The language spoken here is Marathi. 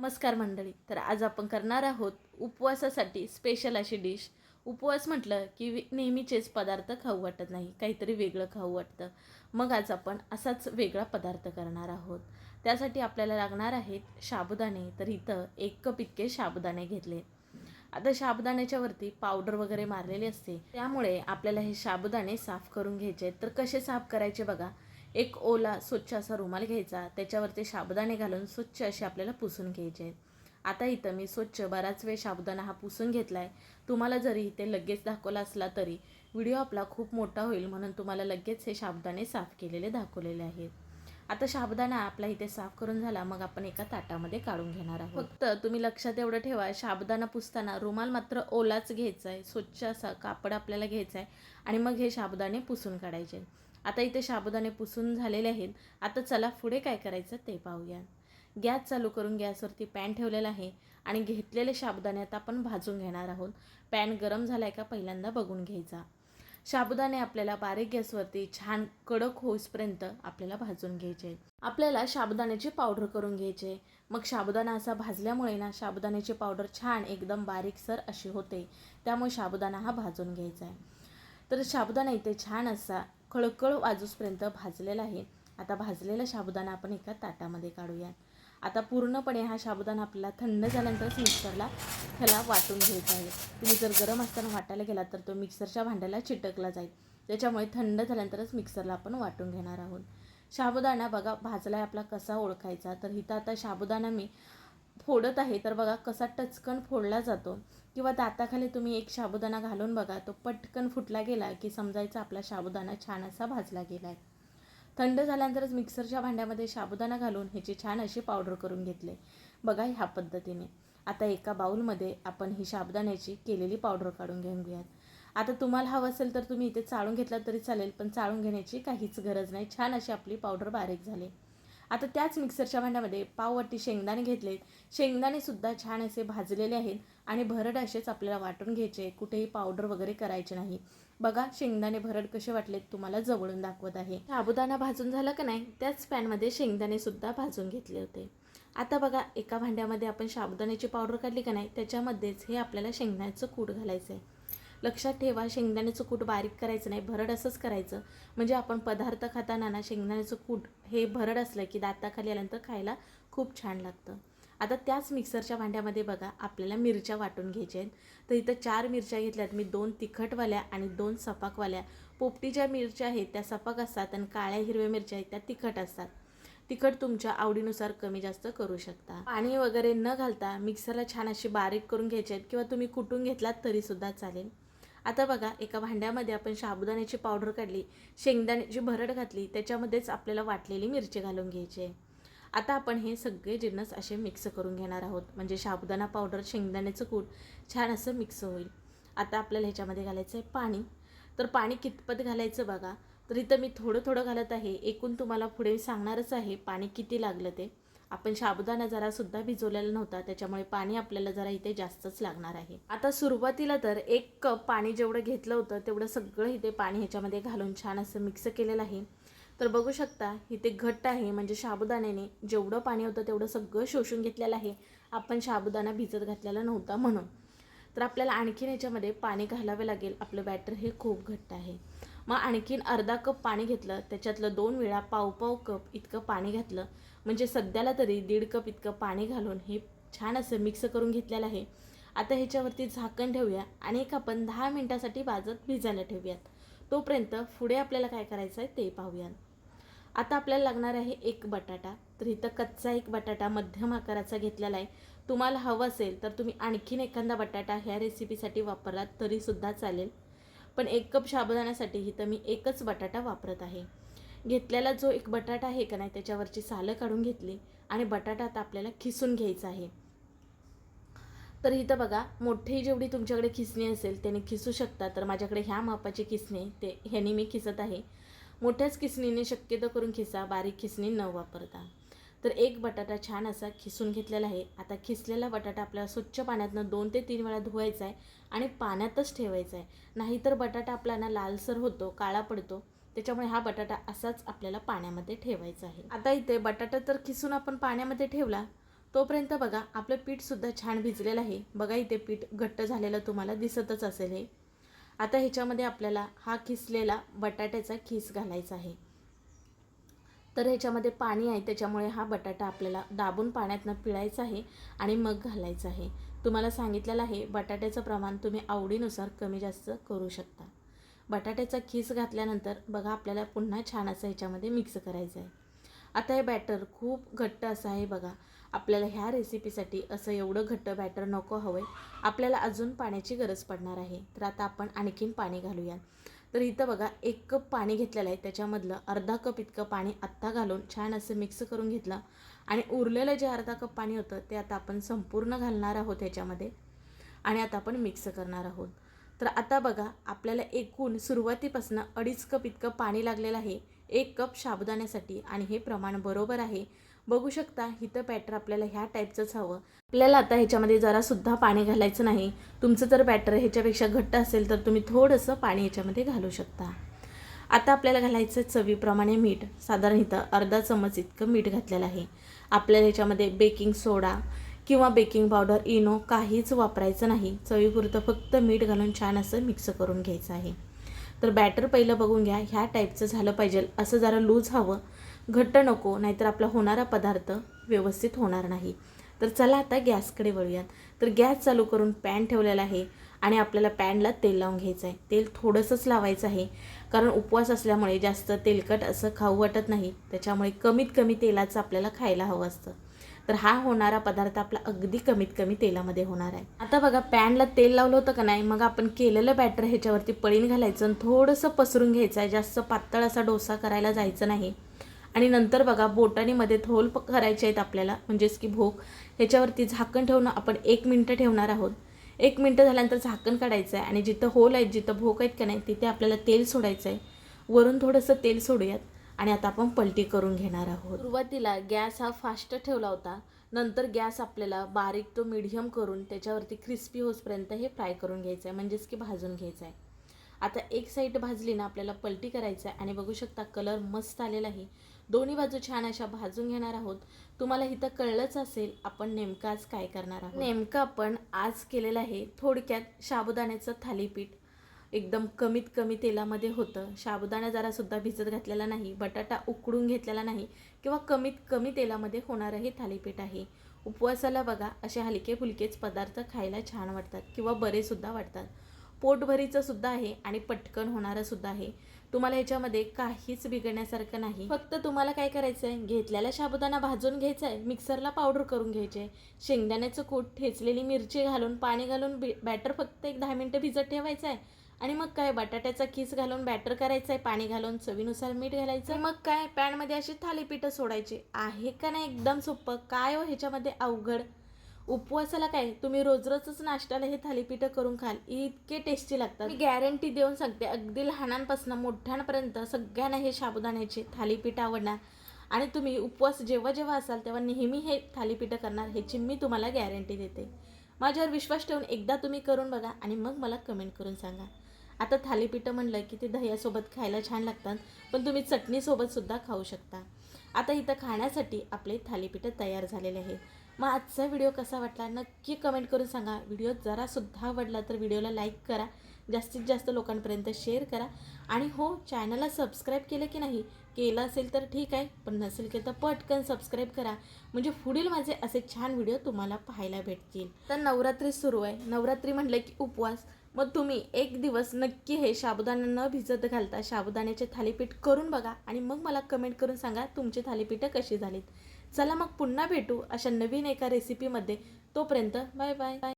नमस्कार मंडळी तर आज आपण करणार आहोत उपवासासाठी स्पेशल अशी डिश उपवास म्हटलं की नेहमीचेच पदार्थ खाऊ वाटत नाही काहीतरी वेगळं खाऊ वाटतं. मग आज आपण असाच वेगळा पदार्थ करणार आहोत. त्यासाठी आपल्याला लागणार आहेत साबुदाणे तर इथं एक कप इतके साबुदाणे घेतले. आता साबुदाण्याच्या वरती पावडर वगैरे मारलेली असते. त्यामुळे आपल्याला हे साबुदाणे साफ करून घ्यायचे आहेत. तर कसे साफ करायचे बघा. एक ओला स्वच्छ असा रुमाल घ्यायचा त्याच्यावरती साबुदाणे घालून स्वच्छ असे आपल्याला पुसून घ्यायचे. आहेत आता इथं मी स्वच्छ बराच वेळ साबुदाणा हा पुसून घेतला आहे तुम्हाला जरी इथे लगेच दाखवला असला तरी व्हिडिओ आपला खूप मोठा होईल म्हणून तुम्हाला लगेच हे साबुदाणे साफ केलेले दाखवलेले आहेत. आता साबुदाणा आपला इथे साफ करून झाला मग आपण एका ताटामध्ये काढून घेणार आहोत. फक्त तुम्ही लक्षात एवढं ठेवा साबुदाणा पुसताना रुमाल मात्र ओलाच घ्यायचा आहे स्वच्छ असा कापड आपल्याला घ्यायचा आहे आणि मग हे साबुदाणे पुसून काढायचे. आता इथे साबुदाणे पुसून झालेले आहेत. आता चला पुढे काय करायचं ते पाहूया. गॅस चालू करून गॅसवरती पॅन ठेवलेला आहे आणि घेतलेले साबुदाणे आता आपण भाजून घेणार आहोत. पॅन गरम झाला आहे का पहिल्यांदा बघून घ्यायचा. साबुदाणे आपल्याला बारीक गॅसवरती छान कडक होईसपर्यंत आपल्याला भाजून घ्यायचे. आपल्याला साबुदाण्याची पावडर करून घ्यायचे. मग साबुदाणा असा भाजल्यामुळे ना साबुदाण्याची पावडर छान एकदम बारीकसर अशी होते. त्यामुळे साबुदाणा हा भाजून घ्यायचा आहे. तर साबुदाणा इथे छान असा खळखळ वाजूसपर्यंत भाजलेला आहे. आता भाजलेला साबुदाणा आपण एका ताटामध्ये काढूया आता पूर्णपणे हा साबुदाणा आपल्याला थंड झाल्यानंतरच मिक्सरला ह्याला वाटून घ्यायचा आहे. तुम्ही जर गरम असताना वाटायला गेला तर तो मिक्सरच्या भांड्याला चिटकला जाईल. त्याच्यामुळे थंड झाल्यानंतरच मिक्सरला आपण वाटून घेणार आहोत. साबुदाणा बघा भाजलाय आपला कसा ओळखायचा? तर इथं आता साबुदाणा मी फोडत आहे. तर बघा कसा टचकन फोडला जातो. किंवा दाताखाली तुम्ही एक साबुदाणा घालून बघा तो पटकन फुटला गेला की समजायचा आपला साबुदाणा छान असा भाजला गेला आहे थंड झाल्यानंतरच मिक्सरच्या भांड्यामध्ये साबुदाणा घालून ह्याची छान अशी पावडर करून घेतले. बघा ह्या पद्धतीने. आता एका बाऊलमध्ये आपण ही साबुदाण्याची केलेली पावडर काढून घेऊन घेऊयात. आता तुम्हाला हवं असेल तर तुम्ही इथे चाळून घेतला तरी चालेल पण चाळून घेण्याची काहीच गरज नाही. छान अशी आपली पावडर बारीक झाली. आता त्याच मिक्सरच्या भांड्यामध्ये पाववरती शेंगदाणे घेतलेत. शेंगदाणे सुद्धा छान असे भाजलेले आहेत. आणि भरड असेच आपल्याला वाटून घ्यायचे कुठेही पावडर वगैरे करायचे नाही. बघा शेंगदाणे भरड कसे वाटलेत तुम्हाला जवळून दाखवत आहे. साबुदाणा भाजून झाला का नाही त्याच पॅनमध्ये शेंगदाणे सुद्धा भाजून घेतले होते. आता बघा एका भांड्यामध्ये आपण साबुदाण्याची पावडर काढली का नाही त्याच्यामध्येच हे आपल्याला शेंगदाण्याचं कूट घालायचं आहे लक्षात ठेवा शेंगदाण्याचं कूट बारीक करायचं नाही भरड असंच करायचं. म्हणजे आपण पदार्थ खाताना ना शेंगदाण्याचं कूट हे भरड असलं की दाताखाली आल्यानंतर खायला खूप छान लागतं. आता त्याच मिक्सरच्या भांड्यामध्ये बघा आपल्याला मिरच्या वाटून घ्यायच्या आहेत. तर इथं चार मिरच्या घेतल्यात. मी दोन तिखटवाल्या आणि दोन सपाकवाल्या. पोपटी ज्या मिरच्या आहेत त्या सपाक असतात आणि काळ्या हिरव्या मिरच्या आहेत त्या तिखट असतात. तिखट तुमच्या आवडीनुसार कमी जास्त करू शकता. पाणी वगैरे न घालता मिक्सरला छान अशी बारीक करून घ्यायचे आहेत किंवा तुम्ही कुटून घेतलात तरीसुद्धा चालेल. आता बघा एका भांड्यामध्ये आपण साबुदाण्याची पावडर काढली शेंगदाण्याची भरड घातली त्याच्यामध्येच आपल्याला वाटलेली मिरची घालून घ्यायची आहे. आता आपण हे सगळे जिन्नस असे मिक्स करून घेणार आहोत. म्हणजे साबुदाणा पावडर शेंगदाण्याचं कूट छान असं मिक्स होईल. आता आपल्याला ह्याच्यामध्ये घालायचं आहे पाणी. तर पाणी कितपत घालायचं बघा? तर इथं मी थोडं थोडं घालत आहे. एकूण तुम्हाला पुढे सांगणारच आहे पाणी किती लागलं ते. आपण साबुदाणा जरासुद्धा भिजवलेला नव्हता त्याच्यामुळे पाणी आपल्याला जरा इथे जास्तच लागणार आहे. आता सुरुवातीला तर एक कप पाणी जेवढं घेतलं होतं तेवढं सगळं इथे पाणी ह्याच्यामध्ये घालून छान असं मिक्स केलेलं आहे. तर बघू शकता इथे घट्ट आहे म्हणजे साबुदाण्याने जेवढं पाणी होतं तेवढं सगळं शोषून घेतलेलं आहे. आपण साबुदाणा भिजत घातलेला नव्हता म्हणून. तर आपल्याला आणखीन याच्यामध्ये पाणी घालावे लागेल. आपलं बॅटर हे खूप घट्ट आहे. मग आणखीन अर्धा कप पाणी घेतलं त्याच्यातलं दोन वेळा पाव पाव कप इतकं पाणी घातलं. म्हणजे सध्याला तरी दीड कप इतकं पाणी घालून हे छान असं मिक्स करून घेतलेलं आहे. आता ह्याच्यावरती झाकण ठेवूया आणि एक आपण दहा मिनटासाठी भाजत भिजायला ठेवूयात. तोपर्यंत पुढे आपल्याला काय करायचं आहे ते पाहूयात. आता आपल्याला लागणार आहे एक बटाटा. तर इथं कच्चा एक बटाटा मध्यम आकाराचा घेतलेला आहे. तुम्हाला हवं असेल तर तुम्ही आणखीन एखादा बटाटा ह्या रेसिपीसाठी वापरलात तरीसुद्धा चालेल. पण एक कप साबुदाण्यासाठी इथं मी एकच बटाटा वापरत आहे. घेतलेला जो एक बटाटा आहे का नाही त्याच्यावरची सालं काढून घेतली आणि बटाटा आता आपल्याला खिसून घ्यायचा आहे. तर इथं बघा मोठी जेवढी तुमच्याकडे खिसणी असेल त्याने खिसू शकता. तर माझ्याकडे ह्या मापाची खिसणी ते ह्याने मी खिसत आहे. मोठ्याच खिसणीने शक्यतो करून खिसा बारीक खिसणी न वापरता. तर एक बटाटा छान असा खिसून घेतलेला आहे. आता खिसलेला बटाटा आपल्याला स्वच्छ पाण्यातनं दोन ते तीन वेळा धुवायचा आहे आणि पाण्यातच ठेवायचा आहे. नाहीतर बटाटा आपला ना लालसर होतो काळा पडतो. त्याच्यामुळे हा बटाटा असाच आपल्याला पाण्यामध्ये ठेवायचा आहे. आता इथे बटाटा तर खिसून आपण पाण्यामध्ये ठेवला. तोपर्यंत बघा आपलं पीठसुद्धा छान भिजलेलं आहे. बघा इथे पीठ घट्ट झालेलं तुम्हाला दिसतच असेल हे. आता ह्याच्यामध्ये आपल्याला हा खिसलेला बटाट्याचा खीस घालायचा आहे. तर ह्याच्यामध्ये पाणी आहे त्याच्यामुळे हा बटाटा आपल्याला दाबून पाण्यातनं पिळायचा आहे आणि मग घालायचा आहे. तुम्हाला सांगितलेलं आहे बटाट्याचं प्रमाण तुम्ही आवडीनुसार कमी जास्त करू शकता. बटाट्याचा खीस घातल्यानंतर बघा आपल्याला पुन्हा छान असं ह्याच्यामध्ये मिक्स करायचं आहे. आता हे बॅटर खूप घट्ट असं आहे बघा. आपल्याला ह्या रेसिपीसाठी असं एवढं घट्ट बॅटर नको हवं आहे आपल्याला अजून पाण्याची गरज पडणार आहे. तर आता आपण आणखीन पाणी घालूया तर इथं बघा एक कप पाणी घेतलेलं आहे. त्याच्यामधलं अर्धा कप इतकं पाणी आत्ता घालून छान असं मिक्स करून घेतलं. आणि उरलेलं जे अर्धा कप पाणी होतं ते आता आपण संपूर्ण घालणार आहोत ह्याच्यामध्ये आणि आता आपण मिक्स करणार आहोत. तर आता बघा आपल्याला एकूण सुरुवातीपासून अडीच कप इतकं पाणी लागलेलं आहे. एक कप साबुदाण्यासाठी. आणि हे प्रमाण बरोबर आहे. बघू शकता इथं बॅटर आपल्याला ह्या टाईपचंच हवं. आपल्याला आता ह्याच्यामध्ये जरासुद्धा पाणी घालायचं नाही. तुमचं जर बॅटर ह्याच्यापेक्षा घट्ट असेल तर तुम्ही थोडंसं पाणी ह्याच्यामध्ये घालू शकता. आता आपल्याला घालायचं चवीप्रमाणे मीठ. साधारण इथं अर्धा चमच इतकं मीठ घातलेलं आहे. आपल्याला ह्याच्यामध्ये बेकिंग सोडा किंवा बेकिंग पावडर इनो काहीच वापरायचं नाही. चवीपुरतं फक्त मीठ घालून छान असं मिक्स करून घ्यायचं आहे. तर बॅटर पहिलं बघून घ्या ह्या टाईपचं झालं पाहिजे. असं जरा लूज हवं. घट्ट नको नाहीतर आपला होणारा पदार्थ व्यवस्थित होणार नाही. तर चला आता गॅसकडे वळूयात. तर गॅस चालू करून पॅन ठेवलेला आहे आणि आपल्याला पॅनला तेल लावून घ्यायचं आहे. तेल थोडंसंच लावायचं आहे. कारण उपवास असल्यामुळे जास्त तेलकट असं खाऊ वाटत नाही. त्याच्यामुळे कमीत कमी तेलाचं आपल्याला खायला हवं असतं. तर हा होणारा पदार्थ आपला अगदी कमीत कमी तेलामध्ये होणार आहे. आता बघा पॅनला तेल लावलं होतं का नाही मग आपण केलेलं बॅटर ह्याच्यावरती पळीन घालायचं आणि थोडंसं पसरून घ्यायचं आहे. जास्त पातळ असा डोसा करायला जायचं नाही. आणि नंतर बघा बोटानीमध्ये थोल प- करायचे आहेत आपल्याला म्हणजेच की भोग ह्याच्यावरती झाकण ठेवणं आपण एक मिनटं ठेवणार आहोत. एक मिनटं झाल्यानंतर झाकण काढायचं आहे आणि जिथं होल आहेत जिथं भोक आहेत का नाही तिथे आपल्याला तेल सोडायचं आहे. वरून थोडंसं तेल सोडूयात. आणि आता आपण पलटी करून घेणार आहोत. सुरुवातीला गॅस हा फास्ट ठेवला होता. नंतर गॅस आपल्याला बारीक तो मिडियम करून त्याच्यावरती क्रिस्पी होसपर्यंत हे फ्राय करून घ्यायचं आहे म्हणजेच की भाजून घ्यायचं आहे आता एक साईड भाजली ना आपल्याला पलटी करायचं आहे आणि बघू शकता कलर मस्त आलेला आहे. दोन्ही बाजू छान अशा भाजून घेणार आहोत. तुम्हाला इथं कळलंच असेल आपण नेमकं आज काय करणार आहोत. नेमकं आपण आज केलेलं आहे थोडक्यात साबुदाण्याचं थालीपीठ. एकदम कमीत कमी तेलामध्ये होतं. साबुदाणा जरासुद्धा भिजत घातलेला नाही बटाटा उकडून घेतलेला नाही किंवा कमीत कमी तेलामध्ये होणारं हे थालीपीठ आहे. उपवासाला बघा असे हलके फुलकेच पदार्थ खायला छान वाटतात किंवा बरेसुद्धा वाटतात. पोटभरीचं सुद्धा आहे आणि पटकन होणारं सुद्धा आहे. तुम्हाला ह्याच्यामध्ये काहीच बिघडण्यासारखं नाही. फक्त तुम्हाला काय करायचं आहे घेतलेला साबुदाणा भाजून घ्यायचा आहे मिक्सरला पावडर करून घ्यायचे शेंगदाण्याचं कूट ठेचलेली मिरची घालून पाणी घालून बॅटर फक्त एक दहा मिनटं भिजत ठेवायचं आहे आणि मग काय बटाट्याचा खीस घालून बॅटर करायचं आहे पाणी घालून चवीनुसार मीठ घालायचं. मग काय पॅनमध्ये अशी थालीपीठं सोडायची. आहे का नाही एकदम सोपं? काय हो ह्याच्यामध्ये अवघड? उपवासाला काय तुम्ही रोज रोजच नाश्त्याला हे थालीपीठं करून खाल. इतके टेस्टी लागतात. मी गॅरंटी देऊन सांगते अगदी लहानांपासून मोठ्यांपर्यंत सगळ्यांना हे साबुदाण्याचे थालीपीठ आवडणार. आणि तुम्ही उपवास जेव्हा जेव्हा असाल तेव्हा नेहमी हे थालीपीठं करणार ह्याची मी तुम्हाला गॅरंटी देते. माझ्यावर विश्वास ठेवून एकदा तुम्ही करून बघा आणि मग मला कमेंट करून सांगा. आता थालीपीठं म्हणलं की ते दह्यासोबत खायला छान लागतात पण तुम्ही चटणीसोबतसुद्धा खाऊ शकता. आता इथं खाण्यासाठी आपले थालीपीठं तयार झालेले आहे. मग आजचा व्हिडिओ कसा वाटला नक्की कमेंट करून सांगा. व्हिडिओ जरासुद्धा आवडला तर व्हिडिओला लाईक करा जास्तीत जास्त लोकांपर्यंत शेअर करा. आणि हो चॅनलला सबस्क्राईब केलं की नाही केलं असेल तर ठीक आहे पण नसेल केलं तर पटकन सबस्क्राईब करा. म्हणजे पुढील माझे असे छान व्हिडिओ तुम्हाला पाहायला भेटतील. तर नवरात्री सुरू आहे. नवरात्री म्हटलं की उपवास. मग तुम्ही एक दिवस नक्की हे साबुदाणा न भिजत घालता साबुदाण्याचे थालीपीठ करून बघा आणि मग मला कमेंट करून सांगा तुमची थालीपीठं कशी झालीत. चला मग पुन्हा भेटू अशा नवीन एका रेसिपीमध्ये तोपर्यंत बाय बाय बाय